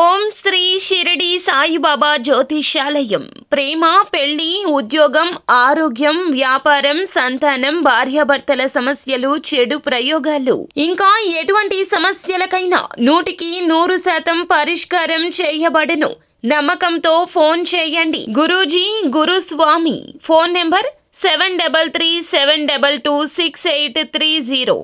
ఓం శ్రీ షిరిడి సాయిబాబా జ్యోతిషాలయం ప్రేమ పెళ్ళి ఉద్యోగం ఆరోగ్యం వ్యాపారం సంతానం భార్యాభర్తల సమస్యలు చెడు ప్రయోగాలు. ఇంకా ఎటువంటి సమస్యలకైనా నూటికి నూరు శాతం పరిష్కారం చేయబడను. నమ్మకంతో ఫోన్ చేయండి. Guruji Guruswamy. Phone number seven double three seven double two six eight three zero.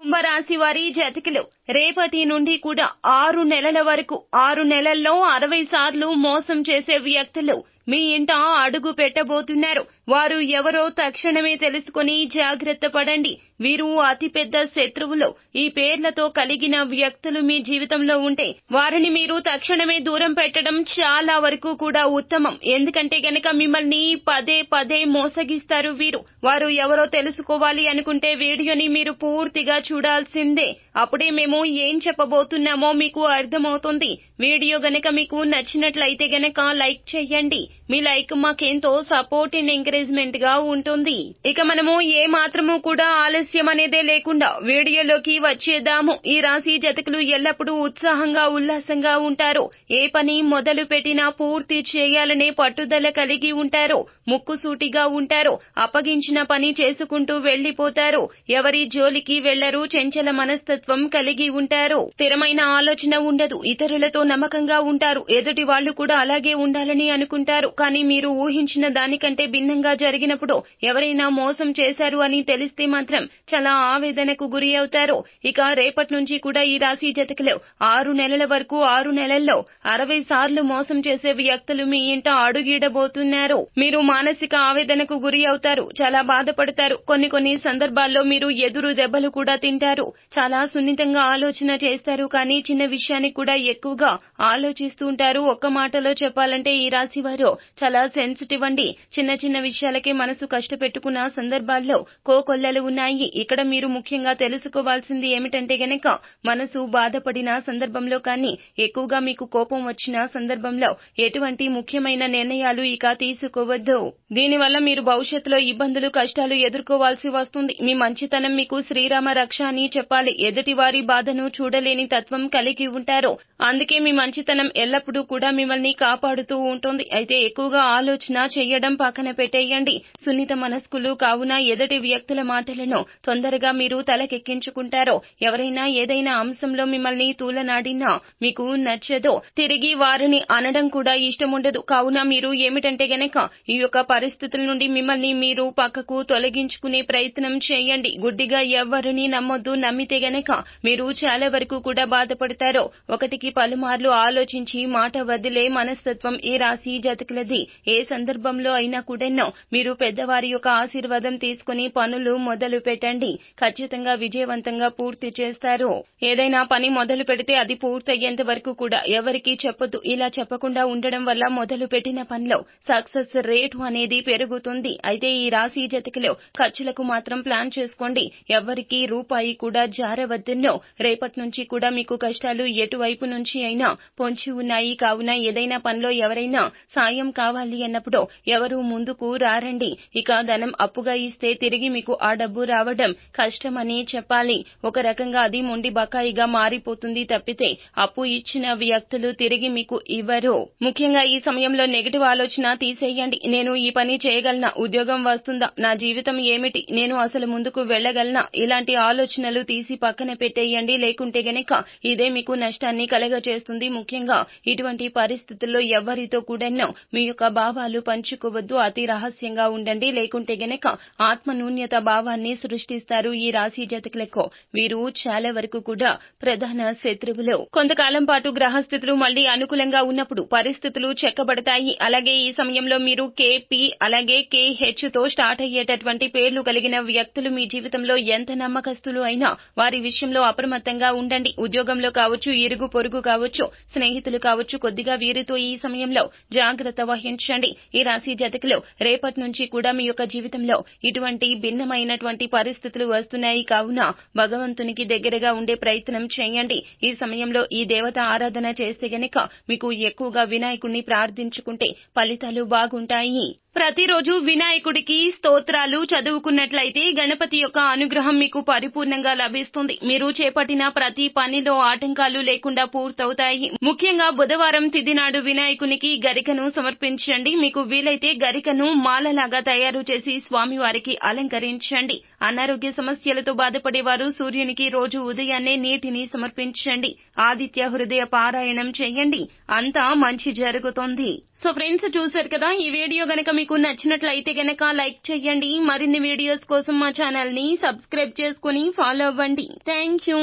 కుంభరాశి వారి జాతకులు. రేపటి నుండి కూడా ఆరు నెలల వరకు ఆరు నెలల్లో అరవై సార్లు మోసం చేసే వ్యక్తులు మీ ఇంట అడుగు పెట్టబోతున్నారు. వారు ఎవరో తక్షణమే తెలుసుకుని జాగ్రత్త పడండి. వీరు అతిపెద్ద శత్రువులు. ఈ పేర్లతో కలిగిన వ్యక్తులు మీ జీవితంలో ఉంటే వారిని మీరు తక్షణమే దూరం పెట్టడం చాలా వరకు కూడా ఉత్తమం. ఎందుకంటే గనక మిమ్మల్ని పదే పదే మోసగిస్తారు వీరు. వారు ఎవరో తెలుసుకోవాలి అనుకుంటే వీడియోని మీరు పూర్తిగా చూడాల్సిందే. అప్పుడే మేము ఏం చెప్పబోతున్నామో మీకు అర్థమవుతుంది. వీడియో గనక మీకు నచ్చినట్లయితే గనక లైక్ చేయండి. మీ లైక్ మాకెంతో సపోర్ట్ అండ్ ఎంకరేజ్మెంట్గా ఉంటుంది. ఇక మనము ఏ మాత్రము కూడా ఆలస్యం అనేదే లేకుండా వీడియోలోకి వచ్చేద్దాము. ఈ రాశి జతకులు ఎల్లప్పుడూ ఉత్సాహంగా ఉల్లాసంగా ఉంటారు. ఏ పని మొదలు పెట్టినా పూర్తి చేయాలనే పట్టుదల కలిగి ఉంటారు. ముక్కుసూటిగా ఉంటారు. అప్పగించిన పని చేసుకుంటూ వెళ్ళిపోతారు ఎవరి జోలికి వెళ్ళరు చెంచల మనస్తత్వం కలిగి ఉంటారు. స్థిరమైన ఆలోచన ఉండదు. ఇతరులతో నమ్మకంగా ఉంటారు. ఎదుటి వాళ్ళు కూడా అలాగే ఉండాలని అనుకుంటారు. కానీ మీరు ఊహించిన దానికంటే భిన్నంగా జరిగినప్పుడు ఎవరైనా మోసం చేశారు అని తెలిస్తే మాత్రం చాలా ఆవేదనకు గురి అవుతారు. ఇక రేపటి నుంచి కూడా ఈ రాశి జతకలు ఆరు నెలల వరకు ఆరు నెలల్లో అరవై సార్లు మోసం చేసే వ్యక్తులు మీ ఇంట అడుగిడబోతున్నారు. మీరు మానసిక ఆవేదనకు గురి అవుతారు. చాలా బాధపడతారు. కొన్ని కొన్ని సందర్భాల్లో మీరు ఎదురు దెబ్బలు కూడా తింటారు. చాలా సున్నితంగా ఆలోచన చేస్తారు కానీ చిన్న విషయానికి కూడా ఎక్కువగా ఆలోచిస్తూ ఉంటారు. ఒక్క మాటలో చెప్పాలంటే ఈ రాశి వారు చాలా సెన్సిటివ్ అండి. చిన్న చిన్న విషయాలకే మనసు కష్టపెట్టుకున్న సందర్భాల్లో కోకొల్లలు ఉన్నాయి. ఇక్కడ మీరు ముఖ్యంగా తెలుసుకోవాల్సింది ఏమిటంటే గనక మనసు బాధపడిన సందర్భంలో కానీ ఎక్కువగా మీకు కోపం వచ్చిన సందర్భంలో ఎటువంటి ముఖ్యమైన నిర్ణయాలు ఇక తీసుకోవద్దు. దీనివల్ల మీరు భవిష్యత్తులో ఇబ్బందులు కష్టాలు ఎదుర్కోవాల్సి వస్తుంది. మీ మంచితనం మీకు శ్రీరామ రక్ష అని చెప్పాలి. ఎదుటి వారి బాధను చూడలేని తత్వం కలిగి ఉంటారు. అందుకే మీ మంచితనం ఎల్లప్పుడూ కూడా మిమ్మల్ని కాపాడుతూ ఉంటుంది. అయితే ఎక్కువగా ఆలోచన చేయడం పక్కన పెట్టేయండి. సున్నిత మనస్కులు కావున ఎదుటి వ్యక్తుల మాటలను తొందరగా మీరు తలకెక్కించుకుంటారో. ఎవరైనా ఏదైనా అంశంలో మిమ్మల్ని తూలనాడినా మీకు నచ్చదో. తిరిగి వారిని అనడం కూడా ఇష్టం ఉండదు కావున మీరు ఏమిటంటే గనక ఈ యొక్క పరిస్థితుల నుండి మిమ్మల్ని మీరు పక్కకు తొలగించుకునే ప్రయత్నం చేయండి. గుడ్డిగా ఎవ్వరిని నమ్మొద్దు. నమ్మితే గనక మీరు చాలా వరకు కూడా బాధపడతారో. ఒకటికి పలుమార్లు ఆలోచించి మాట వదిలే మనస్తత్వం ఈ రాశి జతకులది? ఏ సందర్భంలో అయినా కూడానో మీరు పెద్దవారి యొక్క ఆశీర్వాదం తీసుకుని పనులు మొదలు పెట్టండి. ఖచ్చితంగా విజయవంతంగా పూర్తి చేస్తారు. ఏదైనా పని మొదలు పెడితే అది పూర్తయ్యేంత వరకు కూడా ఎవరికీ చెప్పదు. ఇలా చెప్పకుండా ఉండడం వల్ల మొదలు పెట్టిన పనిలో సక్సెస్ రేటు అనేది పెరుగుతుంది. అయితే ఈ రాశి జతకులో ఖర్చులకు మాత్రం ప్లాన్ చేసుకోండి. ఎవరికి రూపాయి కూడా జారవద్దన్నో రేపటి నుంచి కూడా మీకు కష్టాలు ఎటువైపు నుంచి అయినా పొంచి ఉన్నాయి. కావున ఏదైనా పనిలో ఎవరైనా సాయం కావాలి అన్నప్పుడు ఎవరు ముందుకు రారండి. ఇక ధనం అప్పుగా ఇస్తే తిరిగి మీకు ఆ డబ్బు రావడం కష్టమని చెప్పాలి. ఒక రకంగా అది మొండి బకాయిగా మారిపోతుంది తప్పితే అప్పు ఇచ్చిన వ్యక్తులు తిరిగి మీకు ఇవ్వరు. ముఖ్యంగా ఈ సమయంలో నెగటివ్ ఆలోచన తీసేయండి. నేను ఈ పని చేయగలనా? ఉద్యోగం వస్తుందా? నా జీవితం ఏమిటి? నేను అసలు ముందుకు వెళ్ళగలనా? ఇలాంటి ఆలోచనలు తీసి పక్కన పెట్టేయండి. లేకుంటే గనక ఇదే మీకు నష్టాన్ని కలగజేస్తుంది. ముఖ్యంగా ఇటువంటి పరిస్థితుల్లో ఎవరితో కూడానో మీ యొక్క భావాలు పంచుకోవద్దు. అతి రహస్యంగా ఉండండి. లేకుంటే గనక ఆత్మనూన్యత భావాన్ని సృష్టిస్తారు ఈ రాశి జాతకులకు. వీరు చాలా వరకు కూడా ప్రధాన శత్రువులు. కొంతకాలం పాటు గ్రహస్థితులు మళ్ళీ అనుకూలంగా ఉన్నప్పుడు పరిస్థితులు చెక్కబడతాయి. అలాగే ఈ సమయంలో మీరు కేపీ అలాగే కేహెచ్తో స్టార్ట్ అయ్యేటటువంటి పేర్లు కలిగిన వ్యక్తులు మీ జీవితంలో ఎంత నమ్మకస్తులు అయినా వారి విషయంలో అప్రమత్తంగా ఉండండి. ఉద్యోగంలో కావచ్చు ఇరుగు పొరుగు కావచ్చు స్నేహితులు కావచ్చు కొద్దిగా వీరితో ఈ సమయంలో జాగ్రత్త వహించండి. ఈ రాశి జతకులు రేపటి నుంచి కూడా మీ యొక్క జీవితంలో ఇటువంటి భిన్నమైనటువంటి పరిస్థితులు వస్తున్నాయి. కావున భగవంతునికి దగ్గరగా ఉండే ప్రయత్నం చేయండి. ఈ సమయంలో ఈ దేవత ఆరాధన చేస్తే గనక మీకు ఎక్కువగా వినాయకుడిని ప్రార్థించుకుంటే ఫలితాలు బాగుంటాయి. ప్రతిరోజు వినాయకుడికి స్తోత్రాలు చదువుకున్నట్లయితే గణపతి యొక్క అనుగ్రహం మీకు పరిపూర్ణంగా లభిస్తుంది. మీరు చేపట్టిన చేపట్టిన ప్రతి పనిలో ఆటంకాలు లేకుండా పూర్తవుతాయి. ముఖ్యంగా బుధవారం తిథి నాడు వినాయకునికి గరికను సమర్పించండి. మీకు వీలైతే గరికను మాలలాగా తయారు చేసి స్వామివారికి అలంకరించండి. అనారోగ్య సమస్యలతో బాధపడేవారు సూర్యునికి రోజు ఉదయాన్నే నీటిని సమర్పించండి. ఆదిత్య హృదయ పారాయణం చేయండి. అంతా మంచి జరుగుతుంది. సో ఫ్రెండ్స్ చూశారు కదా ఈ వీడియో గనక మీకు నచ్చినట్లయితే గనక లైక్ చేయండి. మరిన్ని వీడియోస్ కోసం మా ఛానల్ని సబ్స్క్రైబ్ చేసుకుని ఫాలో అవ్వండి. Thank you.